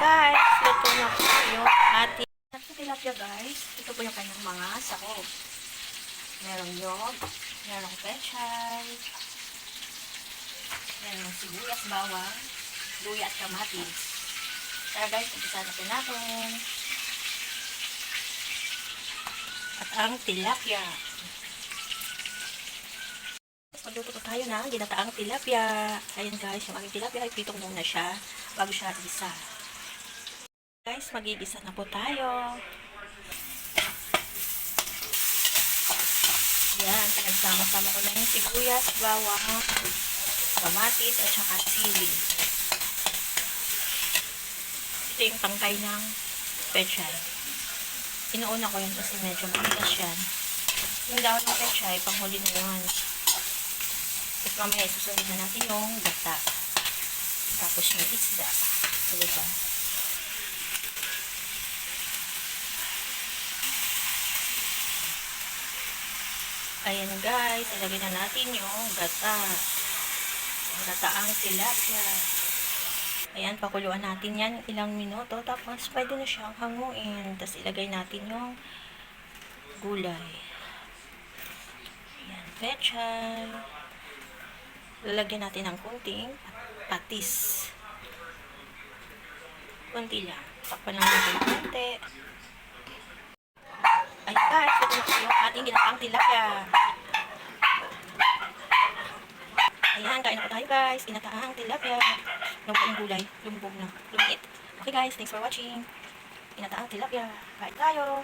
guys, luto na po yung ating tilapia guys, ito po yung kanyang mga sahog. Merong yog, merong pechay, merong sibuyas, bawang, luya at kamatis. Tara guys, umpisa na po natin. At ang tilapia. Magluto po tayo ng ginataang tilapia. Ayan guys, yung aking tilapia ay pitong muna siya bago siya isa. Guys, magigisa na po tayo. Yan, pinagsama-sama ko na yung sibuyas, bawang, kamatis, at saka sili. Ito yung tangkay ng pechay. Inuuna ko yun kasi medyo matigas yan. Yung dahon ng pechay, panghuli na yun. Tapos mamaya susunod na natin yung gata. Tapos yung isda. So, diba? Ayan guys, ilagay na natin yung gata. Gataang tilapia. Ayan, pakuluan natin yan ilang minuto. Tapos, pwede na siyang hanguin. Tapos, ilagay natin yung gulay. Ayan, pechay. Lalagyan natin ng kunting patis. Kunti lang. Takpan lang natin kunti. Ayan guys, ito na yung ating ginataang tilapia. Ayan, kain na po tayo guys. Ginataang tilapia. Lumubog yung gulay. Lumubog na. Lumiit. Okay guys, thanks for watching. Ginataang tilapia. Kain tayo.